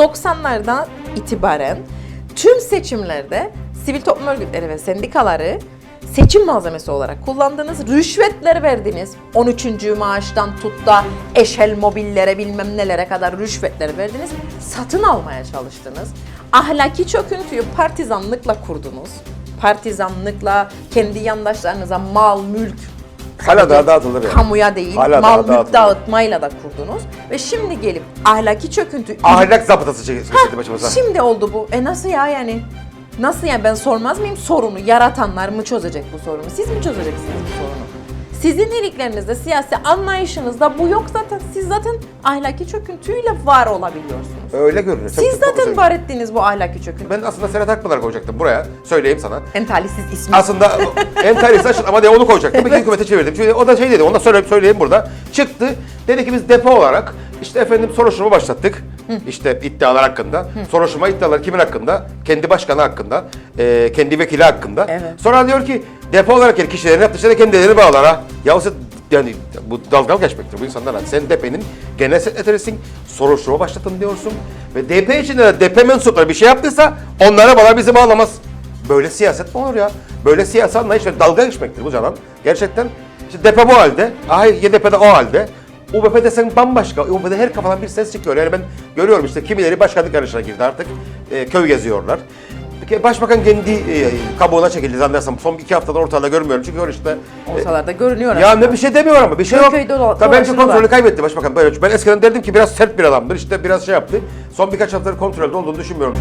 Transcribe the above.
90'lardan itibaren tüm seçimlerde sivil toplum örgütleri ve sendikaları seçim malzemesi olarak kullandınız. Rüşvetler verdiniz. 13. maaştan tut da eşel mobillere bilmem nelere kadar rüşvetler verdiniz. Satın almaya çalıştınız. Ahlaki çöküntüyü partizanlıkla kurdunuz. Partizanlıkla kendi yandaşlarınıza mal, mülk, Hala daha dağıtılır yani. kamuya değil, Hala daha dağıtılıyor. dağıtmayla da kurdunuz. Ve şimdi gelip ahlaki çöküntü... Ahlak zabıtası çek- çekildi başımıza. Şimdi oldu bu. E nasıl ya yani? Nasıl yani ben sormaz mıyım sorunu? Yaratanlar mı çözecek bu sorunu? Siz mi çözeceksiniz bu sorunu? Sizin iyilikerinizde, siyasi anlayışınızda bu yok zaten. Siz zaten ahlaki çöküntüyle var olabiliyorsunuz. Öyle görünüyor. Siz çok- zaten var ettiğiniz bu ahlaki çöküntü. Ben aslında Serhat Akpınar koyacaktım buraya. Söyleyeyim sana. En talihsiz ismi. Aslında en talihsiz aşın ama diye onu koyacaktım. İki hükümete çevirdim. Çünkü o da şey dedi, onu da söyleyeyim, söyleyeyim burada. Çıktı, dedi ki biz depo olarak işte efendim soruşturma başlattık. İşte iddialar hakkında. Soruşturma iddialar kimin hakkında? Kendi başkanı hakkında, e, kendi vekili hakkında. Evet. Sonra diyor ki depo olarak yani kişilerin şeyde kendilerini bağlar ha. Sen yani bu dalgal geçmektir bu insanlar. Sen DP'nin genel sekreterisin, soruşturma başlatın diyorsun. Ve DP içinde de DP mensupları bir şey yaptıysa onlara bağlar bizi bağlamaz. Böyle siyaset mi olur ya? Böyle siyasi anlayış ve dalga geçmektir bu canan. Gerçekten işte depe bu halde, ay YDP de o halde. UBP desen bambaşka. UBP'de her kafadan bir ses çıkıyor. Yani ben görüyorum işte kimileri başkanlık yarışına girdi artık. E, köy geziyorlar. Başbakan kendi e, kabuğuna çekildi zannedersem. Son iki haftadır ortada görmüyorum. Çünkü öyle işte Ortalarda görünüyor ya aslında. ne bir şey demiyor ama bir şey yok. köy dola- Tabii bence dolaşıyorlar. kontrolü kaybetti başbakan. Böyle. Ben eskiden derdim ki biraz sert bir adamdır. İşte biraz şey yaptı. Son birkaç haftadır kontrolde olduğunu düşünmüyorum.